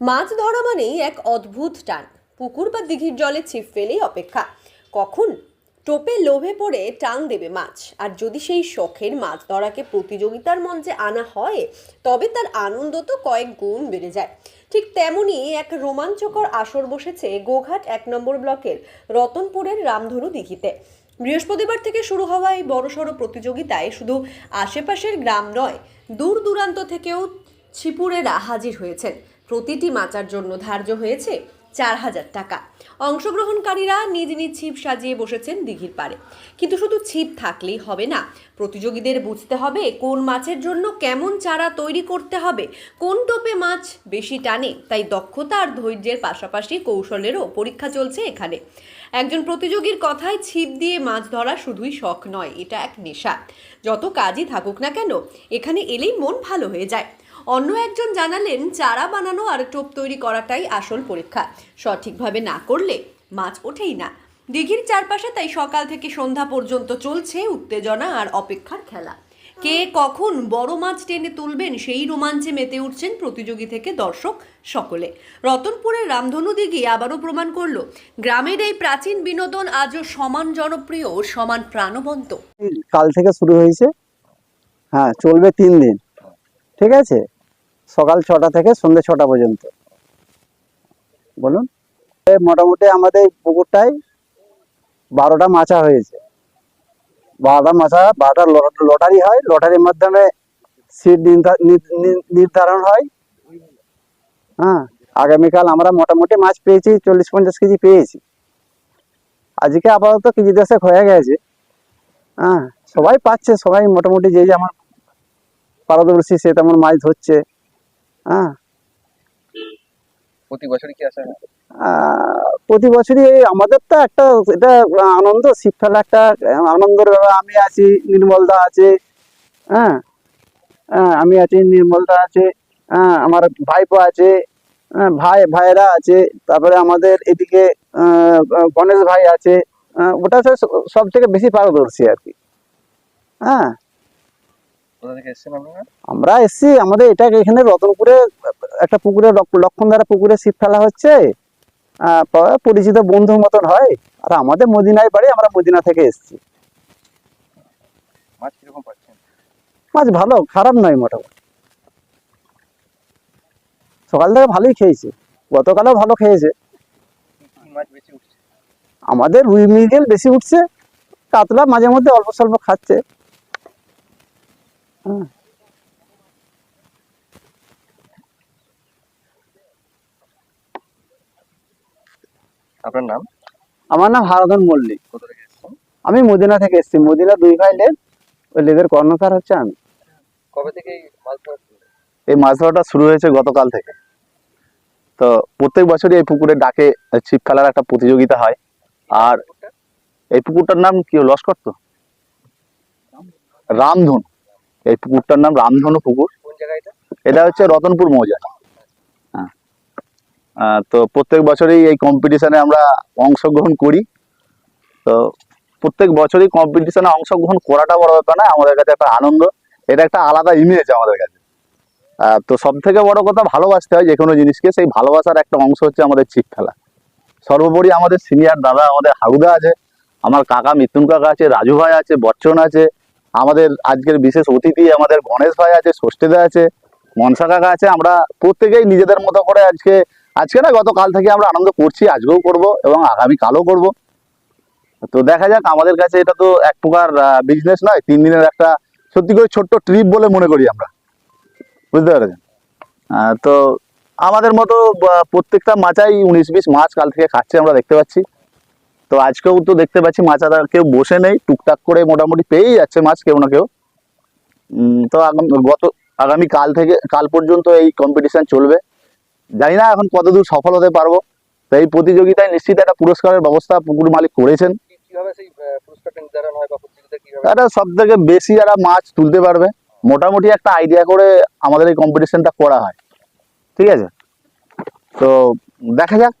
মাছ ধরা মানেই এক অদ্ভুত টান। পুকুর বা দিঘির জলে ছিপ ফেলেই অপেক্ষা। কখন? টোপে লোভে পড়ে টান দেবে মাছ। আর যদি সেই শখের মাছ ধরাকে প্রতিযোগিতার মঞ্চে আনা হয়, তবে তার আনন্দ তো কয়েক গুণ বেড়ে যায়। ঠিক তেমনই এক রোমাঞ্চকর আসর বসেছে গোঘাট এক নম্বর ব্লকের রতনপুরের রামধনু দিঘিতে। বৃহস্পতিবার থেকে শুরু হওয়া এই বড়সড় প্রতিযোগিতায় শুধু আশেপাশের গ্রাম নয়, দূর দূরান্ত থেকেও ছিপুরেরা হাজির হয়েছেন। প্রতিটি মাচার জন্য ধার্য হয়েছে চার হাজার টাকা। অংশগ্রহণকারীরা নিজ নিজ ছিপ সাজিয়ে বসেছেন দিঘির পাড়ে। কিন্তু শুধু ছিপ থাকলেই হবে না, প্রতিযোগীদের বুঝতে হবে কোন মাছের জন্য কেমন চারা তৈরি করতে হবে, কোন টোপে মাছ বেশি টানে, তাই দক্ষতা আর ধৈর্যের পাশাপাশি কৌশলেরও পরীক্ষা চলছে এখানে। একজন প্রতিযোগীর কথায় ছিপ দিয়ে মাছ ধরা শুধুই শখ নয়, এটা এক নেশা। যত কাজই থাকুক না কেন, এখানে এলেই মন ভালো হয়ে যায়। অন্য একজন জানালেন, চারা বানানো আর টোপ তৈরি করাটাই আসল পরীক্ষা। সঠিকভাবে না করলে মাছ ওঠেই না। দিঘির চারপাশে তাই সকাল থেকে সন্ধ্যা পর্যন্ত চলছে উত্তেজনা আর অপেক্ষার খেলা। কে কখন বড় মাছ টেনে তুলবেন সেই রোমাঞ্চে মেতে উঠছেন প্রতিযোগী থেকে দর্শক সকলে। রতনপুরের রামধনু দিঘি আবারও প্রমাণ করল, গ্রামের এই প্রাচীন বিনোদন আজও সমান জনপ্রিয় ও সমান প্রাণবন্ত। কাল থেকে শুরু হয়েছে। হ্যাঁ চলবে তিন দিন। ঠিক আছে? সকাল ছটা থেকে সন্ধ্যে ছটা পর্যন্ত। বলুন। মোটামুটি আমাদের পুকুরটায় বারোটা মাছা হয়েছে। বারোটা মাছা বারোটা লট- লটারি হয়। লটারির মাধ্যমে সিট নির্ধা- নির- নির- নির্ধারণ হয়। হ্যাঁ আগামীকাল আমরা মোটামুটি মাছ পেয়েছি, চল্লিশ পঞ্চাশ কেজি পেয়েছি। আজকে আপাতত কেজি দশেক হয়ে গেছে। হ্যাঁ সবাই পাচ্ছে, সবাই মোটামুটি যে যেমন পারদর্শী সে তেমন মাছ ধরছে। হ্যাঁ। প্রতি বছরই কি আসা? প্রতি বছরই এই আমাদের তো একটা এটা আনন্দ শিব ফেলা একটা আনন্দের আমি আছি নির্মলদা আছে হ্যাঁ। হ্যাঁ আমি আছি নির্মলদা আছে হ্যাঁ আমার ভাইপো আছে হ্যাঁ, ভাই ভাইয়েরা আছে তারপরে আমাদের এদিকে গণেশ ভাই আছে আহ, ওটা সব থেকে বেশি পারদর্শী আর কি। হ্যাঁ কোথা থেকে এসেছেন আপনারা আমরা এসছি আমাদের এটা এখানে রতনপুরে একটা পুকুরে লক্ষণ লক্ষণধারা পুকুরে ছিপ ফেলা হচ্ছে। পরিচিত বন্ধুর মতন হয়। আর আমাদের মদিনায় বাড়ি আমরা মদিনা থেকে এসছি। মাছ কীরকম পাচ্ছেন? মাছ ভালো খারাপ নয় মোটামুটি। সকাল থেকে ভালোই খেয়েছে। গতকালও ভালো খেয়েছে। আমাদের রুই মৃগেল বেশি উঠছে। কাতলা মাঝে মধ্যে অল্প স্বল্প খাচ্ছে। আপনার নাম? আমার নাম হারাধন মল্লিক। আমি মদিনা থেকে এসেছি। মদিনা দুই ভাই লেন ওই লেদের কর্ণধার হচ্ছে আমি। কবে থেকে এই মাছ ধরাটা শুরু হয়েছে গতকাল থেকে। তো প্রত্যেক বছরই এই পুকুরে ডাকে ছিপ ফেলার একটা প্রতিযোগিতা হয়। আর এই পুকুরটার? নাম কি লস্কর তো? রামধনু। এই পুকুরটার নাম রামধনু পুকুর। এটা? হচ্ছে রতনপুর মৌজা তো প্রত্যেক বছরই এই কম্পিটিশনে আমরা অংশগ্রহণ করি। তো প্রত্যেক বছরই কম্পিটিশনে অংশগ্রহণ করাটা বড় ব্যাপার না আমাদের কাছে একটা আনন্দ। এটা একটা আলাদা ইমেজ আমাদের কাছে। তো সব থেকে বড় কথা ভালোবাসতে হয় যে কোনো জিনিসকে, সেই ভালোবাসার একটা অংশ হচ্ছে আমাদের ছিপ খেলা। সর্বোপরি আমাদের সিনিয়র দাদা, আমাদের হাগুদা আছে, আমার কাকা মিথুন কাকা আছে, রাজু ভাই আছে, বচ্চন আছে, আমাদের আজকের বিশেষ অতিথি আমাদের গণেশ ভাই আছে, ষষ্ঠীদা আছে, মনসা কাকা আছে, আমরা প্রত্যেকেই নিজেদের মতো করে আজকে আজকে না গতকাল থেকে আমরা আনন্দ করছি, আজকেও করব এবং আগামী কালও করব। তো দেখা যাক, আমাদের কাছে এটা তো এক প্রকার বিজনেস নয়, তিন দিনের একটা সত্যি করে ছোট্ট ট্রিপ বলে মনে করি আমরা। বুঝতে পেরেছেন? তো আমাদের মতো প্রত্যেকটা মাচাই উনিশ বিশ মাছ কাল থেকে খাচ্ছে আমরা দেখতে পাচ্ছি। তো আজকেও তো দেখতে পাচ্ছি মাচারা কেউ বসে নেই, টুকটাক করে মোটামুটি পেয়েই যাচ্ছে মাছ কেউ না কেউ। তো গত আগামী কাল থেকে, কাল পর্যন্ত এই কম্পিটিশন চলবে। জানি না এখন কতদূর সফল হতে পারব। তো এই প্রতিযোগিতায় নিশ্চিত একটা পুরস্কারের ব্যবস্থা পুকুর মালিক করেছেন। তারা সব থেকে বেশি যারা মাছ তুলতে পারবে মোটামুটি একটা আইডিয়া করে আমাদের এই কম্পিটিশনটা করা হয়। ঠিক আছে? তো দেখা যাক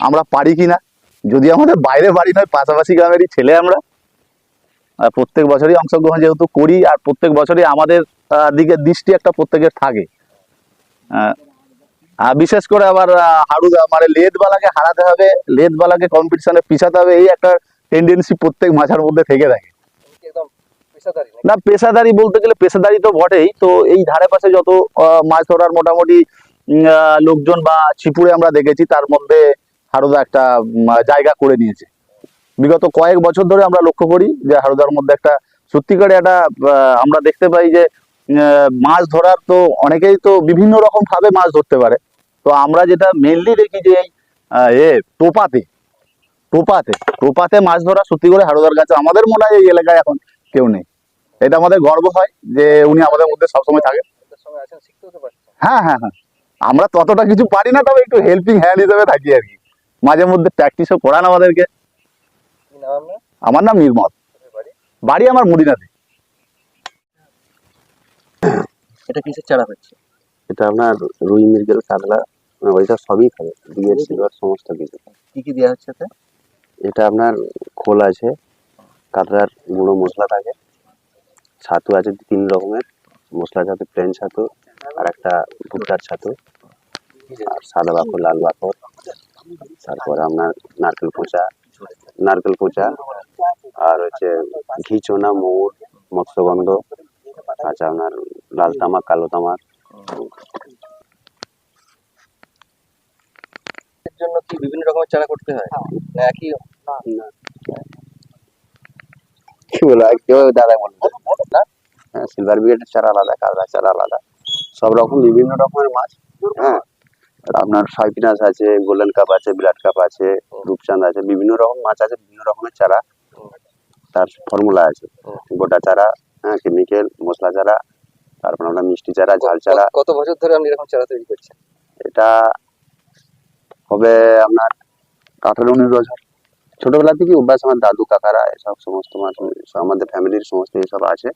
আমরা পারি কি না যদি আমাদের বাইরে বাড়ি নয় পাশাপাশি গ্রামেরই ছেলে আমরা। আর প্রত্যেক বছরই অংশগ্রহণ যেহেতু করি আর প্রত্যেক বছরই আমাদের দিকে দৃষ্টি একটা প্রত্যেকের থাকে। বিশেষ করে আবার হাড়ুদা মানে লেদবালাকে হারাতে হবে লেদ বালাকে কম্পিটিশনে পিছাতে হবে এই একটা টেন্ডেন্সি প্রত্যেক মাঝার মধ্যে থেকে থাকে। না পেশাদারি বলতে গেলে পেশাদারি তো বটেই তো এই ধারে পাশে যত মাছ ধরার মোটামুটি লোকজন বা ছিপুরে আমরা দেখেছি তার মধ্যে হারুদা একটা জায়গা করে নিয়েছে। বিগত কয়েক বছর ধরে আমরা লক্ষ্য করি যে হারুদার মধ্যে একটা সত্যিকারে একটা আহ, আমরা দেখতে পাই যে মাছ ধরার তো অনেকেই তো বিভিন্ন রকম ভাবে মাছ ধরতে পারে। তো আমরা যেটা মেনলি দেখি যে এই এ টোপাতে টোপাতে টোপাতে মাছ ধরা সত্যি করে হারুদার কাছে আমাদের মনে হয় এই এলাকায় এখন কেউ নেই। এটা আমাদের গর্ব হয় যে উনি আমাদের মধ্যে সবসময় থাকে। হ্যাঁ হ্যাঁ হ্যাঁ। আমরা ততটা কিছু পারি না তবে একটু হেল্পিং হ্যান্ড হিসেবে থাকি আর কি। মাঝে মধ্যে প্র্যাকটিসও করান আমাদেরকে। আমার নাম নির্মল। বাড়ি? বাড়ি আমার মুড়িনাতে এটা কিসের চারা হচ্ছে? এটা আপনার রুই মৃগেল কাতলা মানে ওইটা সবই খাবে বিয়ের সিলভার সমস্ত কিছু। কি কি দেওয়া হচ্ছে এটা আপনার খোল আছে কাতলার গুঁড়ো মশলা থাকে ছাতু আছে তিন রকমের মশলা ছাতু প্লেন ছাতু আর একটা ভুট্টার ছাতু আর সাদা বাকর লাল বাকর তারপরে আপনার নারকেল কোঁচা নারকেল কোঁচা আর হচ্ছে ঘি চোনা মৌর মৎস্যগন্ধ আচ্ছা আপনার লাল তামাক কালো তামাক এর জন্য কি বিভিন্ন রকমের চারা করতে হয়। না একই কি বলো কেউ দাদা বলতে হ্যাঁ সিলভার বিগেটের চারা আলাদা কালরা চারা আলাদা। সব রকম বিভিন্ন রকমের মাছ হ্যাঁ। আপনার সাইপিনাস আছে গোল্ডেন কাপ আছে ব্লাড কাপ আছে রূপচাঁদ আছে বিভিন্ন রকম মাছ আছে বিভিন্ন রকমের চারা। তার ফর্মুলা আছে। গোটা চারা হ্যাঁ কেমিক্যাল মশলা চারা তারপর আমরা মিষ্টি চারা ঝাল চারা। কত- কত বছর ধরে আপনি এরকম চারা তৈরি করছেন? এটা হবে আপনার আঠারো উনিশ বছর। ছোটবেলা থেকে অভ্যাস আমার দাদু কাকারা এসব সমস্ত মানুষ আমাদের ফ্যামিলির সমস্ত এসব আছে।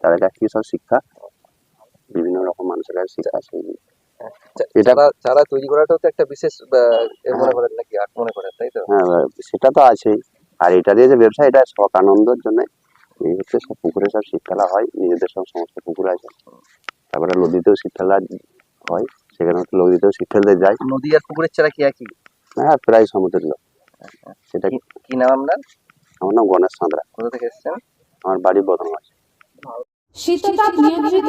তাদের কাছ থেকে সব শিক্ষা বিভিন্ন রকম মানুষের কাছে শিক্ষা আছে। এটা- চারা তৈরি করাটাও তো একটা বিশেষ মনে হ্যাঁ। করেন নাকি আর্ট মনে করেন তাই তো? হ্যাঁ সেটা তো আছেই। আর এটা দিয়ে যে ব্যবসা এটা শখ আনন্দের জন্য এই হচ্ছে সব পুকুরে সব শীত খেলা হয় নিজেদের সব সমস্ত পুকুর আছে। তারপরে নদীতেও শীত খেলা হয় সেখানে নদীতেও শীত খেলতে যায়। নদী আর পুকুরের চারা কি একই? হ্যাঁ প্রায় সমতুল্য সেটা কি- কি নাম আপনার? আমার নাম গণেশ সাঁতরা কোথা থেকে এসেছেন? আমার বাড়ি বদমাস। শীততাপ নিয়ন্ত্রিত